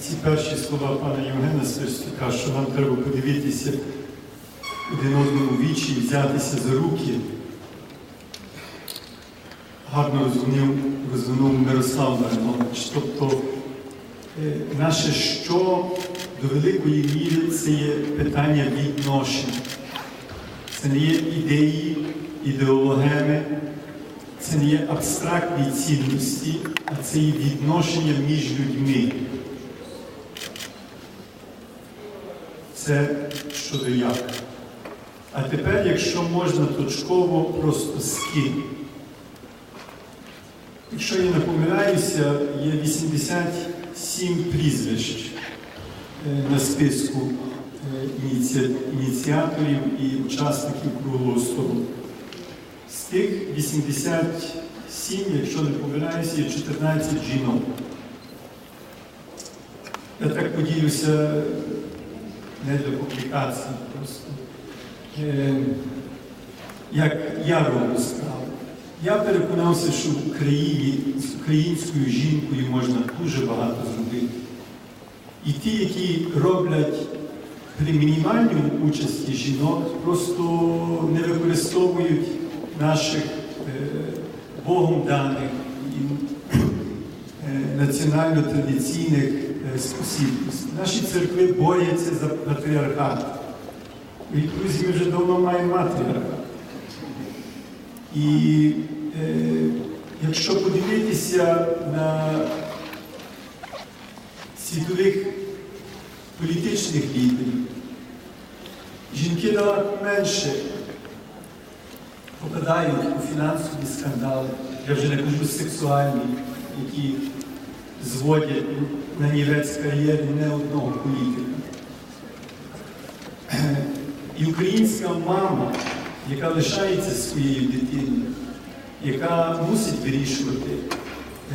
Ці перші слова пана Євгена Свистюка, що нам треба подивитися один одному вічі і взятися за руки. Гарно розвинув, розвинув Мирослав Маринович. Тобто е, наше що до великої міри це є питання відношень. Це не є ідеї, ідеологеми, це не є абстрактні цінності, а це є відношення між людьми. Це як. А тепер, якщо можна точково, просто скинь. Якщо я не помиляюся, є 87 прізвищ е, на списку е, ініці- ініціаторів і учасників круглого столу. З тих 87, якщо не помиляюся, є 14 жінок. Я так поділюся не для публікації просто. Е, як я роблю справу. Я переконався, що в Україні з українською жінкою можна дуже багато зробити. І ті, які роблять при мінімальній участі жінок, просто не використовують наших е, Богом даних і е, національно-традиційних е, спосібностей. Наші церкви борються за патріархат. І, друзі, ми вже давно маємо матріархат. І е, якщо подивитися на світових політичних лідерів, жінки далеко менше попадають у фінансові скандали, я вже не кажу сексуальні, які зводять на нівець кар'єри не одного політика. І українська мама, яка лишається своєю дитиною, яка мусить вирішувати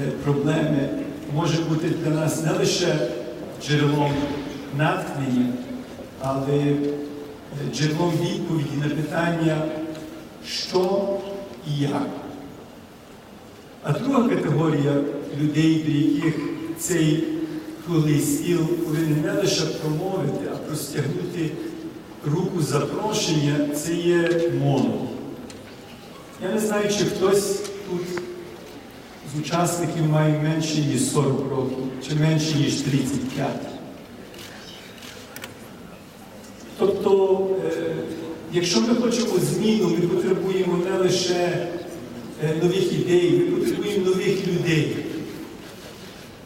е, проблеми, може бути для нас не лише джерелом натхнення, але е, джерелом відповіді на питання, що і як. А друга категорія людей, для яких цей круглий стіл повинен не лише промовити, а простягнути руку запрошення, це є молодь. Я не знаю, чи хтось тут з учасників має менше, ніж 40 років, чи менше, ніж 35. Тобто, е, якщо ми хочемо зміну, ми потребуємо не лише е, нових ідей, ми потребуємо нових людей.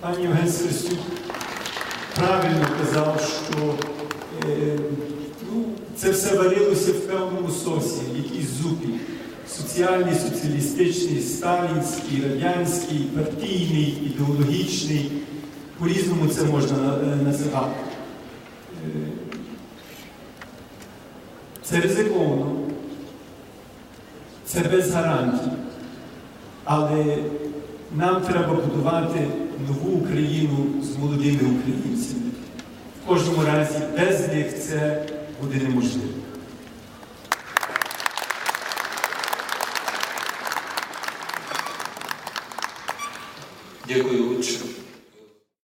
Пан Євген Серстюк правильно казав, що е, ну, це все варилося в певному сосі, в якійсь зупі. Соціальний, соціалістичний, сталінський, радянський, партійний, ідеологічний. По-різному це можна е, називати. Е, Це ризиковано, це без гарантій. Але нам треба будувати нову Україну з молодими українцями. В кожному разі без них це буде неможливо. Дякую, отче.